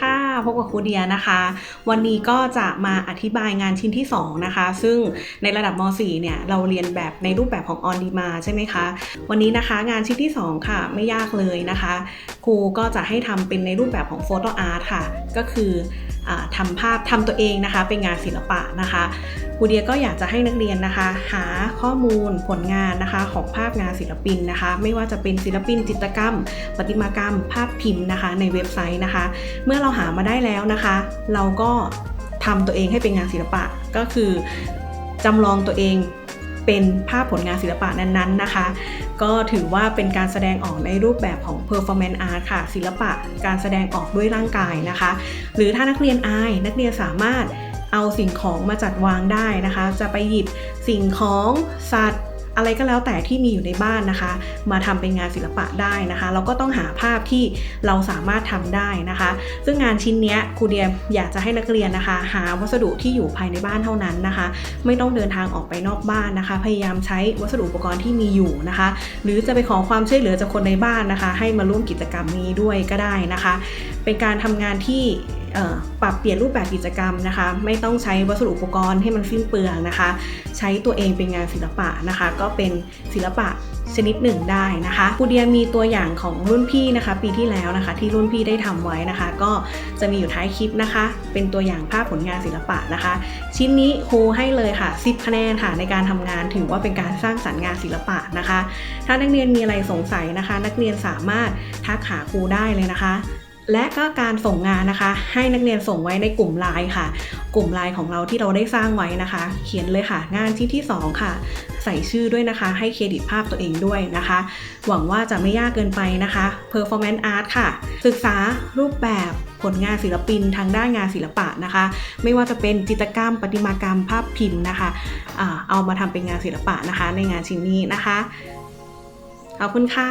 ค่ะพบกับครูเดียนะคะ วันนี้ก็จะมาอธิบายงานชิ้นที่ 2 นะคะ ซึ่งในระดับม .4 เนี่ยเราเรียนแบบในรูปแบบของออนดีมาใช่ไหมคะ วันนี้นะคะงานชิ้นที่ 2 ค่ะ ไม่ยากเลยนะคะ ครูก็จะให้ทำเป็นในรูปแบบของโฟโตอาร์ตค่ะ ก็คือ ทำภาพทำตัวเองนะคะ เป็นงานศิลปะนะคะครูเดียก็อยากจะให้นักเรียนนะคะ หาข้อมูลผลงานนะคะ ของภาพงานศิลปินนะคะ ไม่ว่าจะเป็นศิลปินจิตรกรรม ประติมากรรม ภาพพิมพ์นะคะ ในเว็บไซต์นะคะ เมื่อเราหามาได้แล้วนะคะ เราก็ทำตัวเองให้เป็นงานศิลปะก็คือจำลองตัวเอง เป็นภาพผลงานศิลปะนั้นๆนะคะ ก็ถือว่าเป็นการแสดงออกในรูปแบบของ performance art ค่ะ ศิลปะการแสดงออกด้วยร่างกายนะคะ หรือถ้านักเรียนอายนักเรียนสามารถเอาสิ่งของมาจัดวางได้นะคะ จะไปหยิบสิ่งของสัตว์ อะไรก็แล้วแต่ที่มีอยู่ในบ้านนะคะ มาทำเป็นงานศิลปะได้นะคะ เราก็ต้องหาภาพที่เราสามารถทำได้นะคะ ซึ่งงานชิ้นนี้ครูเดียอยากจะให้นักเรียนนะคะ หาวัสดุที่อยู่ภายในบ้านเท่านั้นนะคะ ไม่ต้องเดินทางออกไปนอกบ้านนะคะ พยายามใช้วัสดุอุปกรณ์ที่มีอยู่นะคะ หรือจะไปขอความช่วยเหลือจากคนในบ้านนะคะ ให้มาร่วมกิจกรรมนี้ด้วยก็ได้นะคะ เป็นการทำงานที่ ปรับเปลี่ยนรูปแบบกิจกรรมนะคะ ไม่ต้องใช้วัสดุอุปกรณ์ให้มันสิ้นเปลืองนะคะ ใช้ตัวเองเป็นงานศิลปะนะคะ ก็เป็นศิลปะชนิดหนึ่งได้นะคะครูเดียมีตัวอย่างของรุ่นพี่นะคะ ปีที่แล้วนะคะ ที่รุ่นพี่ได้ทำไว้นะคะ ก็จะมีอยู่ท้ายคลิปนะคะ เป็นตัวอย่างภาพผลงานศิลปะนะคะ ชิ้นนี้ครูให้เลยค่ะ 10 คะแนนค่ะในการทำงานถือว่าเป็นการสร้างสรรค์งานศิลปะนะคะ ถ้านักเรียนมีอะไรสงสัยนะคะ นักเรียนสามารถทักหาครูได้เลยนะคะ และก็การส่งงานนะคะ ให้นักเรียนส่งไว้ในกลุ่มไลน์ค่ะ กลุ่มไลน์ของเราที่เราได้สร้างไว้นะคะ เขียนเลยค่ะ งานชิ้นที่ 2 ค่ะ ใส่ชื่อด้วยนะคะ ให้เครดิตภาพตัวเองด้วยนะคะ หวังว่าจะไม่ยากเกินไปนะคะ performance art ค่ะ ศึกษารูปแบบผลงานศิลปินทางด้านงานศิลปะนะคะ ไม่ว่าจะเป็นจิตรกรรมประติมากรรมภาพพิมพ์นะคะเอามาทำเป็นงานศิลปะนะคะ ในงานชิ้นนี้นะคะขอบคุณค่ะ